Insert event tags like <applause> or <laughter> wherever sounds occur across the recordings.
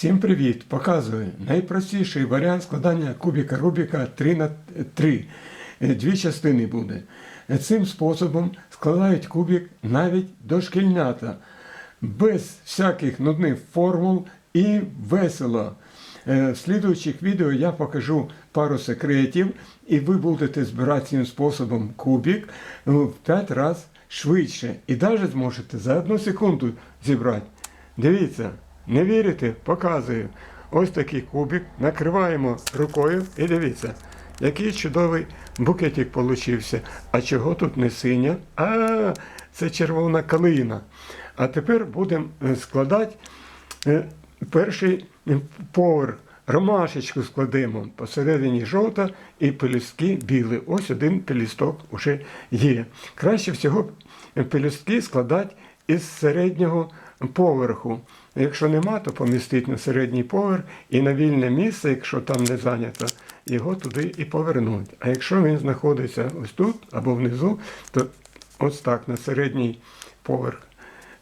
Всім привіт! Показую найпростіший варіант складання кубіка Рубіка 3 на 3. Е, Дві частини буде. Е, Цим способом складають кубік навіть дошкільнята, без всяких нудних формул і весело. Е, В слідуючих відео я покажу пару секретів, і ви будете збирати цим способом кубік в 5 разів швидше. І навіть зможете за одну секунду зібрати. Дивіться, не вірите? Показую. Ось такий кубик. Накриваємо рукою і дивіться, який чудовий букетик получився. А чого тут не синя? А, це червона калина. А тепер будемо е, складати е, перший е, поверх. Ромашечку складемо посередині жовта і пелюстки білі. Ось один пелюсток вже є. Краще всього пелюстки складати із середнього поверху. Якщо нема, то помістить на середній поверх і на вільне місце, якщо там не зайнято, його туди і повернуть. А якщо він знаходиться ось тут або внизу, то ось так на середній поверх.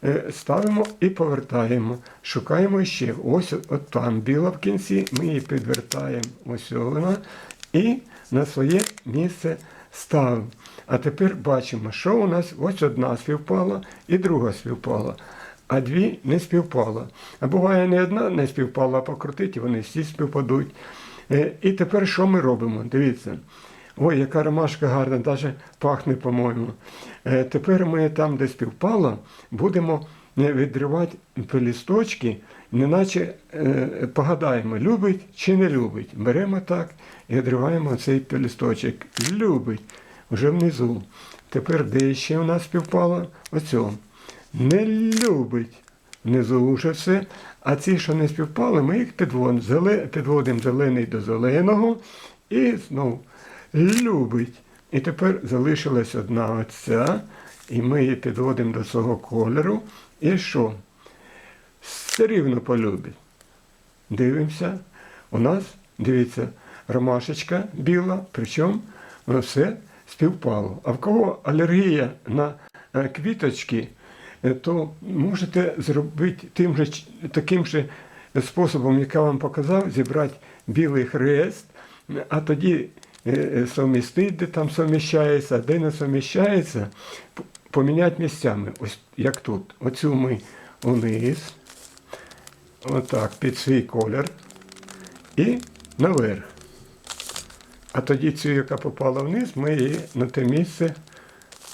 Е, Ставимо і повертаємо. Шукаємо ще. Ось от там біла в кінці. Ми її підвертаємо. Ось вона. І на своє місце ставимо. А тепер бачимо, що у нас ось одна співпала і друга співпала. А дві не співпала. А буває не одна не співпала, а покрутить, і вони всі співпадуть. Е, І тепер що ми робимо? Дивіться. Ой, яка ромашка гарна, навіть пахне, по-моєму. Е, Тепер ми там, де співпало, будемо е, відривати пелісточки, неначе погадаємо, любить чи не любить. Беремо так і відриваємо цей пелісточок. Любить, вже внизу. Тепер де ще у нас співпало? Оцьо. Не любить. Внизу все. А ці, що не співпали, ми їх підводимо, зелений до зеленого і знову любить. І тепер залишилась одна оця, і ми її підводимо до свого кольору. І що? Все рівно полюбить. Дивимося. У нас, дивіться, ромашечка біла, причому воно все співпало. А в кого алергія на е, квіточки, то можете зробити тим же, таким же способом, який я вам показав, зібрати білий хрест, а тоді е, е, совмістити, де там суміщається, де не суміщається, поміняти місцями. Ось як тут. Оцю ми вниз, отак, під свій колір і наверх. А тоді цю, яка попала вниз, ми її на те місце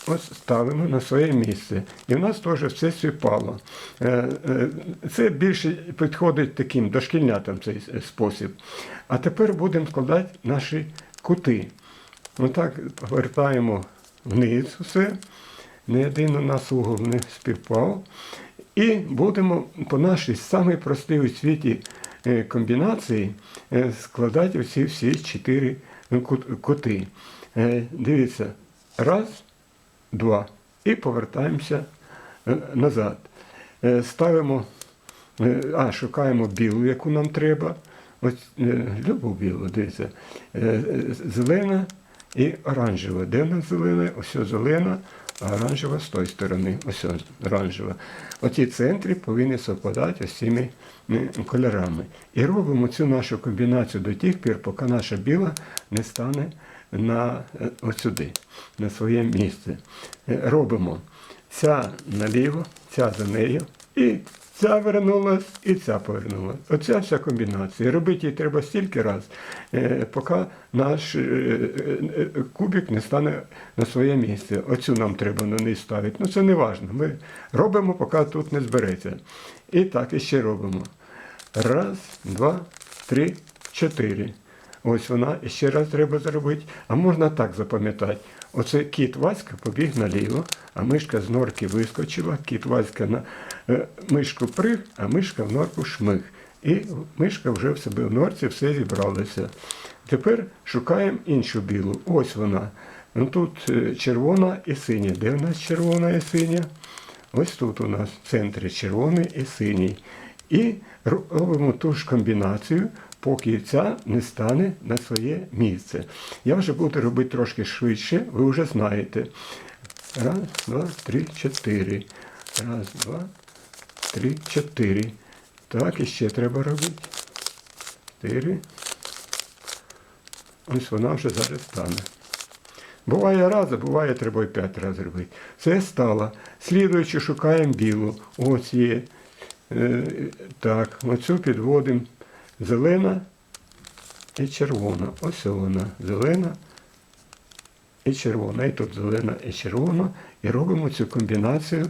ось ставимо на своє місце. І в нас теж все співпало. Е, е, Це більше підходить таким дошкільнятам цей спосіб. А тепер будемо складати наші кути. Отак повертаємо вниз все. Не один нас угол не співпав. І будемо по нашій самій простій у світі е, комбінації складати всі всі чотири кути. Дивіться, раз, два. І повертаємося е, назад. Е, Ставимо, е, а, шукаємо білу, яку нам треба. Ось любу білу, дивіться. Зелена і оранжева. Де в нас зелена? Ось зелена, а оранжева з тої сторони. Ось оранжева. Оці центри повинні совпадати ось цими кольорами. І робимо цю нашу комбінацію до тих пір, поки наша біла не стане на е, сюди, на своє місце. Е, Робимо ця наліво, ця за нею, і ця вернулась, і ця повернулась. Оця вся комбінація. Робити її треба стільки раз, е, поки наш кубик не стане на своє місце. Оцю нам треба на неї ставити. Ну це не важливо. Ми робимо, поки тут не збереться. І так іще робимо. Раз, два, три, чотири. Ось вона, і ще раз треба зробити. А можна так запам'ятати. Оце кіт Васька побіг наліво, а мишка з норки вискочила, кіт Васька на е, мишку приг, а мишка в норку шмиг. І мишка вже в себе в норці все зібралося. Тепер шукаємо іншу білу. Ось вона. Ну, Тут е, червона і синя. Де в нас червона і синя? Ось тут у нас в центрі червоний і синій. І робимо ту ж комбінацію, поки ця не стане на своє місце. Я вже буду робити трошки швидше, ви вже знаєте. Раз, два, три, чотири. Раз, два, три, чотири. Так, і ще треба робити. Чотири. Ось вона вже зараз стане. Буває раз, а буває треба і п'ять разів робити. Це стало. Слідуючи шукаємо білу. Ось є. Е, так, оцю підводимо зелена і червона. Ось вона. Зелена і червона. І тут зелена і червона. І робимо цю комбінацію.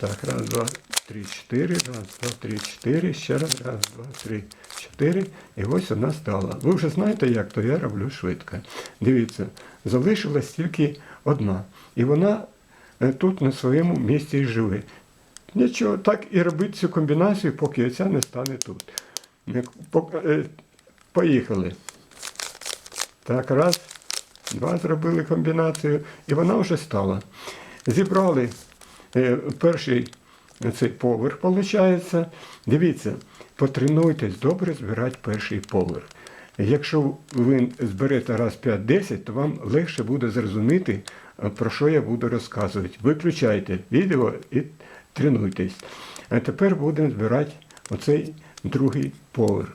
Так, раз, два, три, чотири, раз, два, три, чотири, ще раз, раз, два, три, чотири. І ось вона стала. Ви вже знаєте, як то я роблю швидко. Дивіться, залишилась тільки одна. І вона е, тут на своєму місці і живе. Нічого, так і робити цю комбінацію, поки ця не стане тут. Е, Поїхали. Так, раз, два зробили комбінацію, і вона вже стала. Зібрали е, перший цей поверх, виходить. Дивіться, потренуйтесь добре збирати перший поверх. Якщо ви зберете раз 5-10, то вам легше буде зрозуміти, е, про що я буду розказувати. Виключайте відео і тренуйтесь. А тепер будемо збирати оцей другий поверх.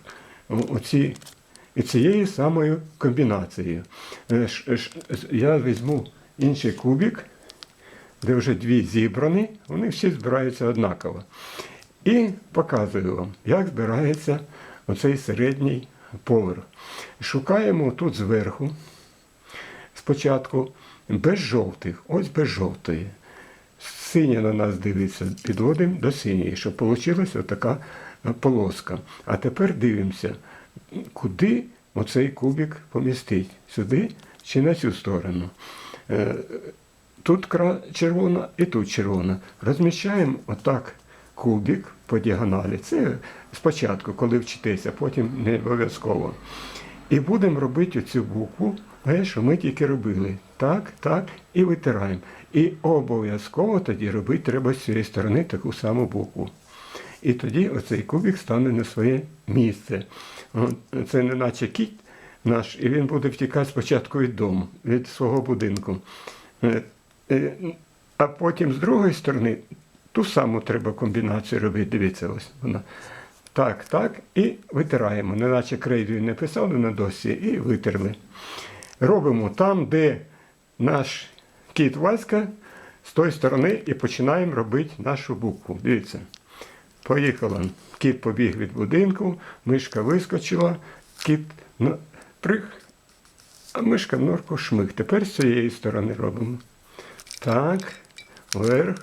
Оці, і цією самою комбінацією. Е, ш- Я візьму інший кубик, де вже дві зібрані, вони всі збираються однаково. І показую вам, як збирається оцей середній поверх. Шукаємо тут зверху, спочатку без жовтих, ось без жовтої. Синя на нас дивиться, підводимо до синьої, щоб вийшла така е, полоска. А тепер дивимося, куди оцей кубик помістить? Сюди чи на цю сторону? Е, Тут червона і тут червона. Розміщаємо отак кубик по діагоналі. Це спочатку, коли вчитеся, потім не обов'язково. І будемо робити цю букву, що ми тільки робили. Так, так, і витираємо. І обов'язково тоді робити треба з цієї сторони таку саму букву. І тоді оцей кубик стане на своє місце. Це не наче кіт наш, і він буде втікати спочатку від дому, від свого будинку. Е, е, А потім з другої сторони ту саму треба комбінацію робити. Дивіться, ось вона. Так, так, і витираємо. Неначе крейдою не писали на досі і витерли. Робимо там, де наш кіт Васька, з тої сторони і починаємо робити нашу букву. Дивіться. Поїхала. Кіт побіг від будинку, мишка вискочила, кіт прих, а мишка в норку шмих. Тепер з цієї сторони робимо. Так, вверх,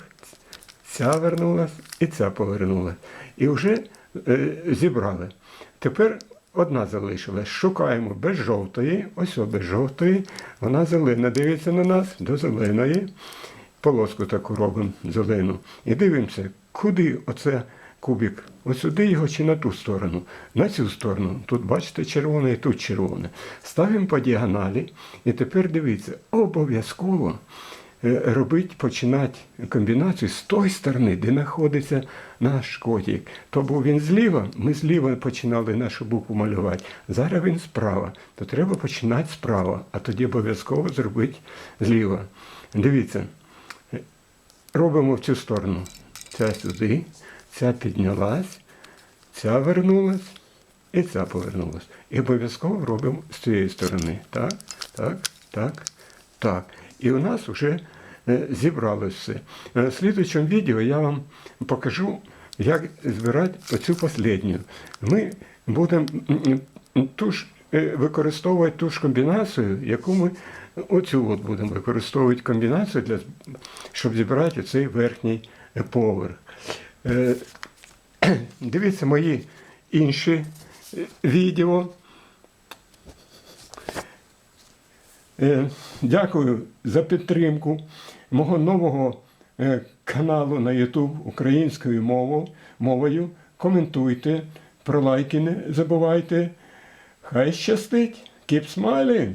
ця вернулась і ця повернулась. І вже е, зібрали. Тепер одна залишилась. Шукаємо без жовтої, ось о, без жовтої, вона зелена. Дивиться на нас до зеленої. Полоску таку робимо зелену. І дивимося, куди оце кубик. Ось його чи на ту сторону. На цю сторону. Тут, бачите, червоне і тут червоне. Ставимо по діагоналі. І тепер дивіться, обов'язково е, робити, починати комбінацію з тої сторони, де знаходиться наш котик. То був він зліва, ми зліва починали нашу букву малювати. Зараз він справа. То треба починати справа, а тоді обов'язково зробити зліва. Дивіться, робимо в цю сторону. Ця сюди, ця піднялась, ця вернулась і ця повернулась. І обов'язково робимо з цієї сторони. Так, так, так, так. І у нас вже е, зібралось все. Е, В слідуючому відео я вам покажу, як збирати оцю останню. Ми будемо ту е, використовувати ту ж комбінацію, яку ми оцю от будемо використовувати комбінацію, для, щоб зібрати цей верхній поверх. Е, <clears throat> Дивіться мої інші е, відео. Е, Дякую за підтримку мого нового каналу на YouTube українською мовою. Коментуйте, про лайки не забувайте. Хай щастить! Keep smiling!